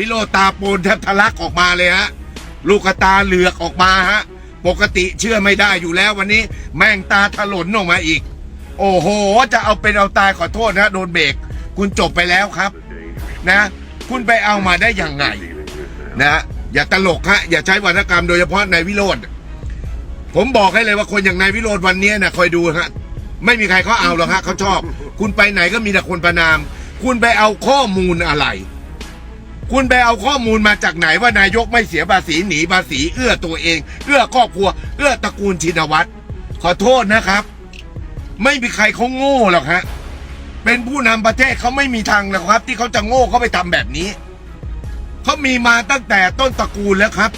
วิโรตาโปนแทบทะลักออกมาเลยฮะลูกตาเหลือกออกมาฮะ ปกติเชื่อไม่ได้อยู่แล้ววันนี้แม่งตาถลนออกมาอีก โอ้โห จะเอาเป็นเอาตายขอโทษนะโดนเบรกคุณจบไปแล้วครับนะ คุณไปเอามาได้ยังไงนะอย่าตลกฮะอย่าใช้วรรณกรรมโดยเฉพาะนายวิโรธผมบอกให้เลยว่าคนอย่างนายวิโรธวันนี้นะคอยดูฮะไม่มีใครเขาเอาหรอกฮะเขาชอบ คุณไปไหนก็มีแต่คนประนาม คุณไปเอาข้อมูลอะไร คุณไปเอาข้อมูลมาจากไหนว่านายกไม่เสียภาษีหนีภาษีเอื้อตัวเอง เอื้อครอบครัว เอื้อตระกูลชินวัตรขอโทษนะครับ ไม่มีใครเขาโง่หรอกฮะเป็นผู้นำประเทศเขาไม่มีทางหรอกครับ ที่เขาจะโง่เขาไปทำแบบนี้เขามีมาตั้งแต่ต้นตระกูลแล้วครับ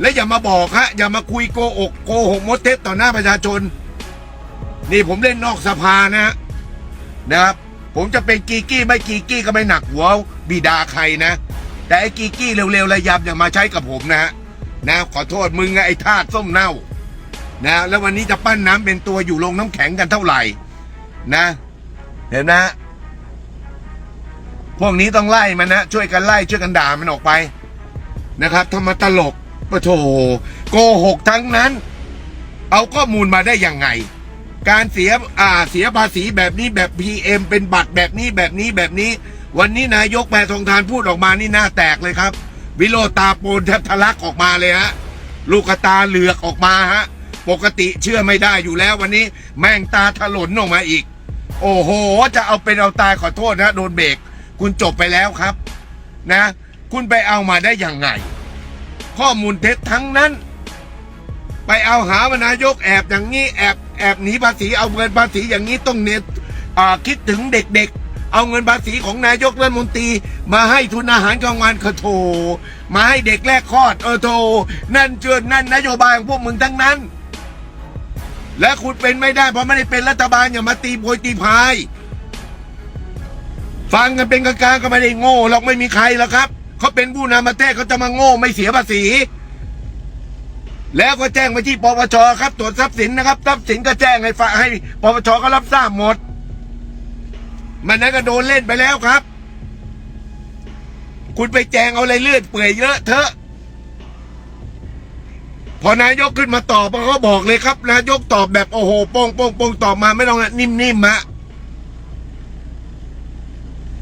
และอย่ามาบอกฮะอย่ามาคุยโกอกโกหกมดเท็จต่อหน้าประชาชน นี่ผมเล่นนอกสภานะนะครับ ผมจะเป็นกีกี้ไม่กีกี้ก็ไม่หนักหัวบิดาใครนะ แต่ไอ้กีกี้เร็วๆระยำอย่ามาใช้กับผมนะฮะนะขอโทษมึงไงไอ้ทาสส้มเน่านะแล้ววันนี้จะปั้นน้ำเป็นตัวอยู่ลงน้ำแข็งกันเท่าไหร่ นะ เห็นนะพวกนี้ต้องไล่มันนะช่วยกันไล่ช่วยกันด่ามันออกไปนะครับทำมาตลกปะโถโกหกทั้งนั้น เอาข้อมูลมาได้ยังไง การเสียอ่าเสียภาษีแบบนี้แบบ PM เป็นบัตรแบบนี้แบบนี้แบบนี้ วันนี้นายกแพทองทานพูดออกมานี่หน้าแตกเลยครับ วิโรตาโปนแทบทะลักออกมาเลยฮะลูกตาเหลือกออกมาฮะ ปกติเชื่อไม่ได้อยู่แล้ววันนี้แม่งตาถลนออกมาอีก โอ้โห จะเอาเป็นเอาตายขอโทษนะโดนเบรกคุณจบไปแล้วครับ นะ คุณไปเอามาได้อยังไง ข้อมูลเท็จทั้งนั้น ไปเอาหาว่านายกแอบอย่างนี้แอบ แอบหนีภาษีเอาเงินภาษีอย่างนี้ต้องเน็ตอ่าคิดถึงเด็กๆ เอาเงินภาษีของนายกรัฐมนตรี มาให้ทุนอาหารกลางวันขอโทมาให้เด็กแรกคลอดเออโทนั่นเจือนั่นนโยบายของพวกมึงทั้งนั้น และคุณเป็นไม่ได้เพราะไม่ได้เป็นรัฐบาลอย่ามาตีโพยตีพาย ฟังกันเป็นกลางๆก็ไม่ได้โง่หรอกไม่มีใครหรอกครับเขาเป็นผู้นำประเทศเขาจะมาโง่ไม่เสียภาษี แล้วก็แจ้งไปที่ปปชครับตรวจทรัพย์สินนะครับทรัพย์สินก็แจ้งให้ฝาให้ปปชก็รับทราบหมด มันนั้นก็โดนเล่นไปแล้วครับ คุณไปแจงเอาอะไรเลือดเปื่อยเยอะเถอะ พอนายกขึ้นมาตอบเขาบอกเลยครับ นายกตอบแบบโอ้โหโป้งโป้งโป้งตอบมาไม่ต้องนิ่มๆมะ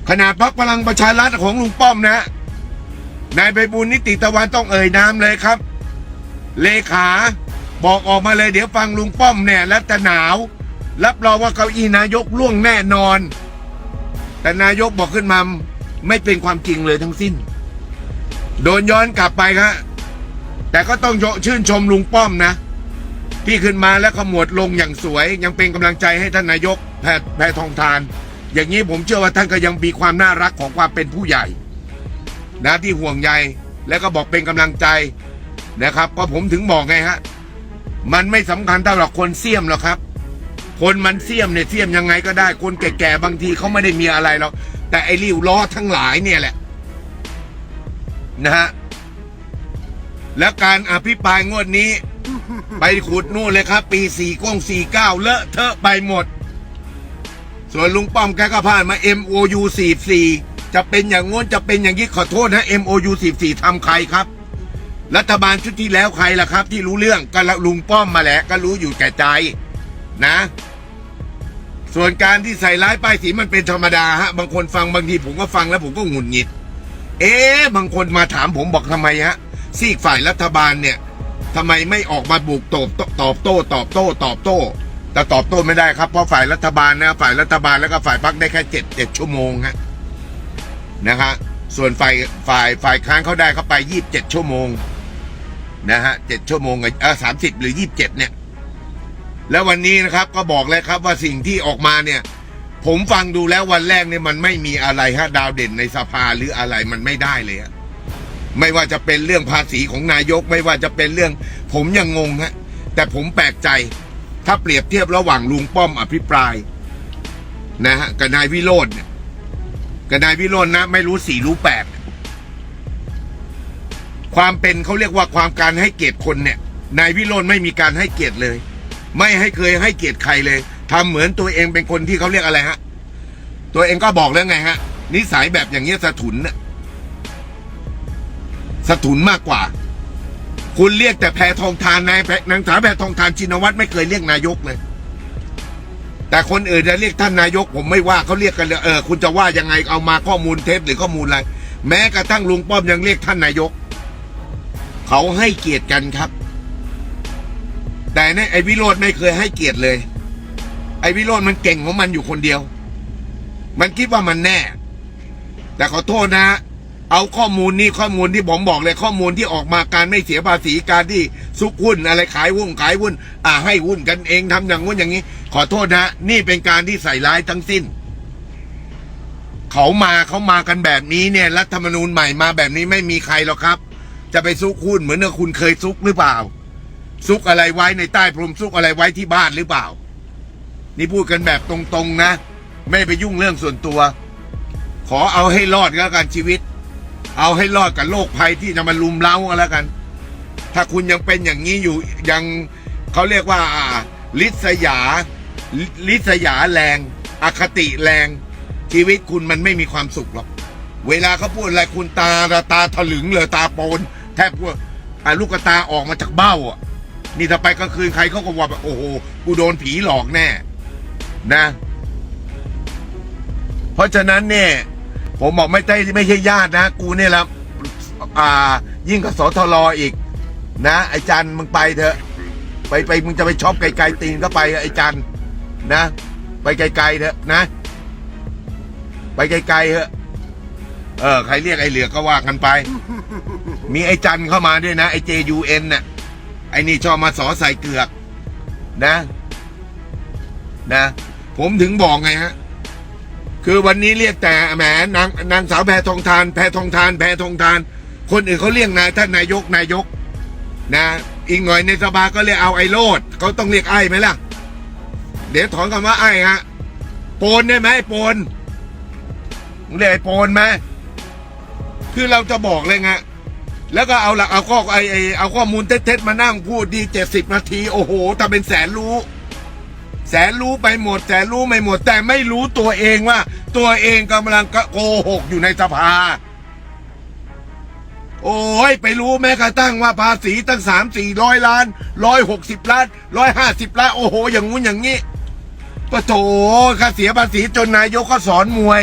ขนาดพักพลังประชารัฐของลุงป้อมนะนายไปบุญนิติตะวันต้องเอ่ยนามเลยครับ เลขาบอกออกมาเลยเดี๋ยวฟังลุงป้อมเนี่ยแล้วจะหนาว รับรองว่าเก้าอี้นายกล่วงแน่นอน แต่นายกบอกขึ้นมาไม่เป็นความจริงเลยทั้งสิ้น โดนย้อนกลับไปครับแต่ก็ต้องชื่นชมลุงป้อมนะ ที่ขึ้นมาแล้วขมวดลงอย่างสวย ยังเป็นกำลังใจให้ท่านนายกแพทแพทองทาน อย่างนี้ผมเชื่อว่าท่านก็ยังมีความน่ารักของความเป็นผู้ใหญ่นะที่ห่วงใยแล้วก็บอกเป็นกำลังใจ นะครับ ก็ผมถึงบอกไงฮะ มันไม่สำคัญเท่าหรอกคนเสี่ยมหรอกครับ คนมันเสี่ยมเนี่ยเสี่ยมยังไงก็ได้ คนแก่ๆบางทีเขาไม่ได้มีอะไรหรอกแต่ไอ้ริ้วล้อทั้งหลายเนี่ยแหละ นะฮะแล้วการอภิปรายงวดนี้ ไปขุดนู่นเลยครับ ปีสี่กงสี่เก้าเลอะเทอะไปหมด ส่วนลุงป้อมแกก็ผ่านมา MOU 44จะเป็นอย่างง้นจะเป็นอย่างนี้ขอโทษนะ MOU 44ทำใครครับ รัฐบาลชุดที่แล้วใครล่ะครับ ที่รู้เรื่องก็ลุงป้อมมาแหละก็รู้อยู่แก่ใจนะ ส่วนการที่ใส่ร้ายป้ายสีมันเป็นธรรมดาฮะ บางคนฟังบางทีผมก็ฟังแล้วผมก็หงุดหงิด เอ๊ะบางคนมาถามผมบอกทำไมฮะซีกฝ่ายรัฐบาลเนี่ยทำไมไม่ออกมาบุกตอบตอบโต้ ตอบโต้ ตอบโต้ แต่ตอบโต้ไม่ได้ครับเพราะฝ่ายรัฐบาลนะฝ่ายรัฐบาลแล้วก็ฝ่ายพักได้แค่เจ็ดเจ็ดชั่วโมงฮะนะครับส่วนฝ่ายฝ่ายฝ่ายค้านเขาได้เข้าไปยี่สิบเจ็ดชั่วโมง นะฮะเจ็ดชั่วโมงกับเออสามสิบหรือยี่สิบเจ็ดเนี่ย แล้ววันนี้นะครับก็บอกเลยครับว่าสิ่งที่ออกมาเนี่ย ผมฟังดูแล้ววันแรกเนี่ยมันไม่มีอะไรฮะดาวเด่นในสภาหรืออะไรมันไม่ได้เลยฮะไม่ว่าจะเป็นเรื่องภาษีของนายก ไม่ว่าจะเป็นเรื่อง ผมยังงงฮะแต่ผมแปลกใจ ถ้าเปรียบเทียบระหว่างลุงป้อมอภิปราย นะฮะกับนายวิโรจน์กับนายวิโรจน์นะ ไม่รู้สี่รู้แปด ความเป็นเขาเรียกว่าความการให้เกียรติคนเนี่ยนายวิโรจน์ไม่มีการให้เกียรติเลย ไม่ให้เคยให้เกียรติใครเลยทำเหมือนตัวเองเป็นคนที่เขาเรียกอะไรฮะ ตัวเองก็บอกแล้วไงฮะ นิสัยแบบอย่างเงี้ยสะถุนน่ะสถุนมากกว่า คุณเรียกแต่แพทองทานนายแพนางสาวแพทองทานชินวัตรไม่เคยเรียกนายกเลยแต่คนอื่นจะเรียกท่านนายก ผมไม่ว่าเขาเรียกกันเลยเออคุณจะว่ายังไงเอามาข้อมูลเท็จหรือข้อมูลอะไรแม้กระทั่งลุงป้อมยังเรียกท่านนายก เขาให้เกียรติกันครับ แต่เนี่ยไอ้วิโรธไม่เคยให้เกียรติเลย ไอ้วิโรธมันเก่งของมันอยู่คนเดียว มันคิดว่ามันแน่ แต่ขอโทษนะ เอาข้อมูลนี่ข้อมูลที่ผมบอกเลยข้อมูลที่ออกมาการไม่เสียภาษีการที่ซุกหุ้นอะไรขายหุ้นขายหุ้น อ่าให้หุ้นกันเองทำอย่างงู้นอย่างนี้ ขอโทษนะ นี่เป็นการที่ใส่ร้ายทั้งสิ้นเขามาเขามากันแบบนี้เนี่ย รัฐธรรมนูญใหม่มาแบบนี้ไม่มีใครหรอกครับ จะไปซุกหุ้นเหมือนกับคุณเคยซุกหรือเปล่า ซุกอะไรไว้ในใต้พรมซุกอะไรไว้ที่บ้านหรือเปล่า นี่พูดกันแบบตรงๆนะ ไม่ไปยุ่งเรื่องส่วนตัว ขอเอาให้รอดก็แล้วกันชีวิต เอาให้รอดกับโรคภัยที่จะมาลุมเล้าก็แล้วกัน ถ้าคุณยังเป็นอย่างนี้อยู่ยังเขาเรียกว่าลิษยา ลิลิษยาแรง อคติแรง ชีวิตคุณมันไม่มีความสุขหรอกเวลาเขาพูดอะไรคุณตาตาถลึงเลยตาโปน แทบว่าอะลูกตาออกมาจากเบ้าอะ นี่ถ้าไปกลางคืนใครเขาก็ว่าแบบโอ้โหกูโดนผีหลอกแน่ นะ เพราะฉะนั้นเนี่ย ผมบอกไม่ใช่ไม่ใช่ญาตินะ กูเนี่ยละอ่า ยิ่งกับสทรอีก นะไอจันมึงไปเถอะ ไปไปมึงจะไปชอบไกลๆตีนก็ไปไอจันนะ ไปไกลๆเถอะนะ ไปไกลๆเถอะ เออ ใครเรียกไอเหลือก็ว่ากันไป มีไอ้จันเข้ามาด้วยนะไอ้ JUN น่ะไอ้นี่ชอบมาสอใส่เกือกนะนะ ผมถึงบอกไงฮะ คือวันนี้เรียกแต่แหมนางนางสาวแพทองทาน แพทองทาน แพทองทาน คนอื่นเขาเรียกนายท่านนายกนายก นะ อีกหน่อยในสภาก็เรียกเอาไอโลดเขาต้องเรียกไอ้ไหมล่ะ เดี๋ยวถอนคำว่าไอ้ฮะโปนได้ไหมโปนเรียกไอโปนไหมคือเราจะบอกเลยไง แล้วก็เอาหลักเอาข้อไอไอเอาข้อมูลเท็จๆมานั่งพูดดีเจ็ดสิบนาที โอ้โหถ้าเป็นแสนรู้ แสนรู้ไปหมด แสนรู้ไม่หมด แต่ไม่รู้ตัวเองว่า ตัวเองกำลังโกหกอยู่ในสภา โอ้ยไปรู้แม้กระทั่งว่าภาษีตั้งสามสี่ร้อยล้านร้อยหกสิบล้านร้อยห้าสิบล้านโอ้โห อย่างงู้นอย่างนี้ก็โถค่าเสียภาษีจนนายกก็สอนมวย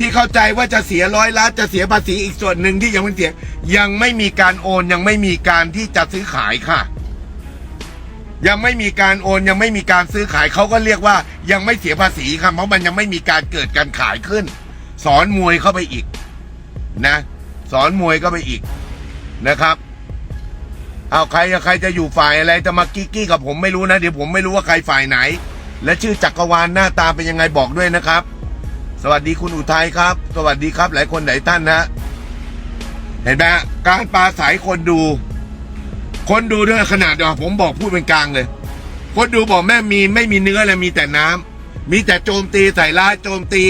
ที่เข้าใจว่าจะเสียร้อยล้านจะเสียภาษีอีกส่วนหนึ่งที่ยังไม่เสีย ยังไม่มีการโอนยังไม่มีการที่จะซื้อขายค่ะ ยังไม่มีการโอนยังไม่มีการซื้อขายเขาก็เรียกว่ายังไม่เสียภาษีครับเพราะมันยังไม่มีการเกิดการขายขึ้น สอนมวยเข้าไปอีกนะ สอนมวยก็ไปอีกนะครับเอาใครใครจะอยู่ฝ่ายอะไรจะมากิ๊กกี้กับผมไม่รู้นะ เดี๋ยวผมไม่รู้ว่าใครฝ่ายไหน และชื่อจักรวาลหน้าตาเป็นยังไงบอกด้วยนะครับ สวัสดีคุณอุทัยครับ สวัสดีครับ หลายคนหลายท่านนะเห็นไหมการปลาสายคนดู คนดูด้วยขนาดเดียวผมบอกพูดเป็นกลางเลย คนดูบอกแม่มีไม่มีเนื้อเลยมีแต่น้ำมีแต่โจมตีใส่ร้ายโจมตี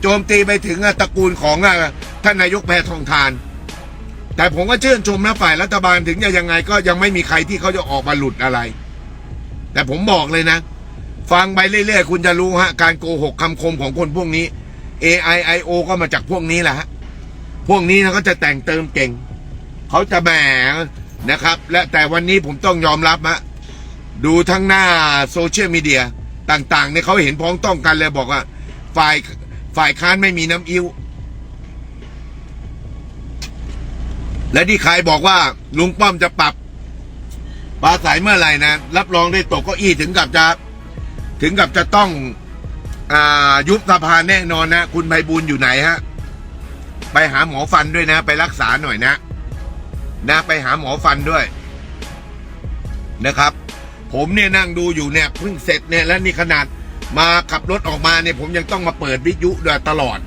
โจมตีไปถึงตระกูลของท่านนายกแพทองทาน แต่ผมก็ชื่นชมนะฝ่ายรัฐบาลถึงจะยังไงก็ยังไม่มีใครที่เขาจะออกมาหลุดอะไร แต่ผมบอกเลยนะ ฟังไปเรื่อยๆ คุณจะรู้ฮะการโกหกคำคมของคนพวกนี้ AI IO ก็มาจากพวกนี้แหละฮะพวกนี้นะเขาจะแต่งเติมเก่ง เขาจะแหมนะครับ และแต่วันนี้ผมต้องยอมรับฮะดูทั้งหน้าโซเชียลมีเดียต่างๆเนี่ยเขาเห็นพ้องต้องกันเลยบอกว่า ฝ่ายฝ่ายค้านไม่มีน้ำอิ่วและที่ใครบอกว่าลุงป้อมจะปรับปลาใสเมื่อไหร่นะ รับรองได้ตกก็อี้ถึงกับจะ ถึงกับจะต้อง อ่ายุบสภาแน่นอนนะ คุณไพบูลอยู่ไหนฮะ ไปหาหมอฟันด้วยนะ ไปรักษาหน่อยนะ นะ ไปหาหมอฟันด้วย นะครับ ผมเนี่ยนั่งดูอยู่เนี่ยเพิ่งเสร็จเนี่ยแล้วนี่ขนาดมาขับรถออกมาเนี่ย ผมยังต้องมาเปิดวิทยุด้วยตลอด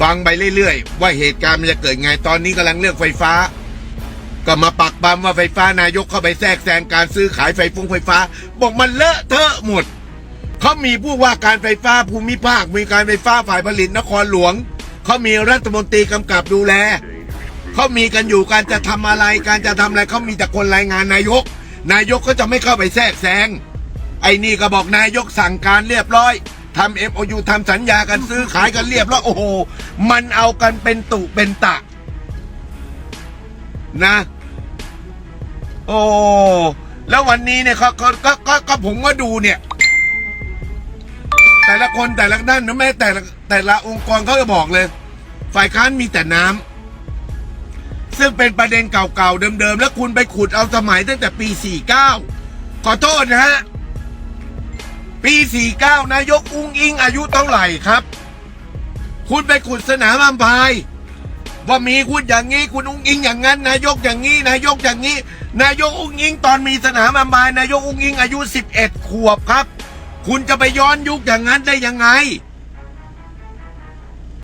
ฟังไปเรื่อยๆ ว่าเหตุการณ์มันจะเกิดไงตอนนี้กำลังเรื่องไฟฟ้า ก็มาปักปั๊มว่าไฟฟ้านายกเข้าไปแทรกแซงการซื้อขายไฟฟงไฟฟ้า บอกมันเลอะเทอะหมด เขามีผู้ว่าการไฟฟ้าภูมิภาค มีการไฟฟ้าฝ่ายผลิตนครหลวง เขามีรัฐมนตรีกำกับดูแล เขามีกันอยู่การจะทำอะไร การจะทำอะไรเขามีแต่คนรายงานนายก นายกก็จะไม่เข้าไปแทรกแซง ไอ้นี่ก็บอกนายกสั่งการเรียบร้อยทำเอ็มโอยูทำสัญญากันซื้อขายกันเรียบร้อยโอ้โห มันเอากันเป็นตุเป็นตะ นะ โอ้แล้ววันนี้เนี่ยเขาก็ก็ก็ก็ผมก็ดูเนี่ย แต่ละคนแต่ละด้านนะแม่แต่ละแต่ละองค์กรเขาจะบอกเลย ฝ่ายค้านมีแต่น้ำซึ่งเป็นประเด็นเก่าๆเดิมๆ แล้วคุณไปขุดเอาสมัยตั้งแต่ปี 49 ขอโทษนะฮะ ปี 49 นายกอุ้งอิงอายุเท่าไหร่ครับ คุณไปขุดสนามอัมพาย ว่ามีคุณอย่างนี้ คุณอุ้งอิงอย่างนั้น นายกอย่างนี้ นายกอย่างนี้ นายกอุ้งอิงตอนมีสนามอัมพาย นายกอุ้งอิงอายุ 11 ขวบครับ คุณจะไปย้อนยุคอย่างนั้นได้ยังไง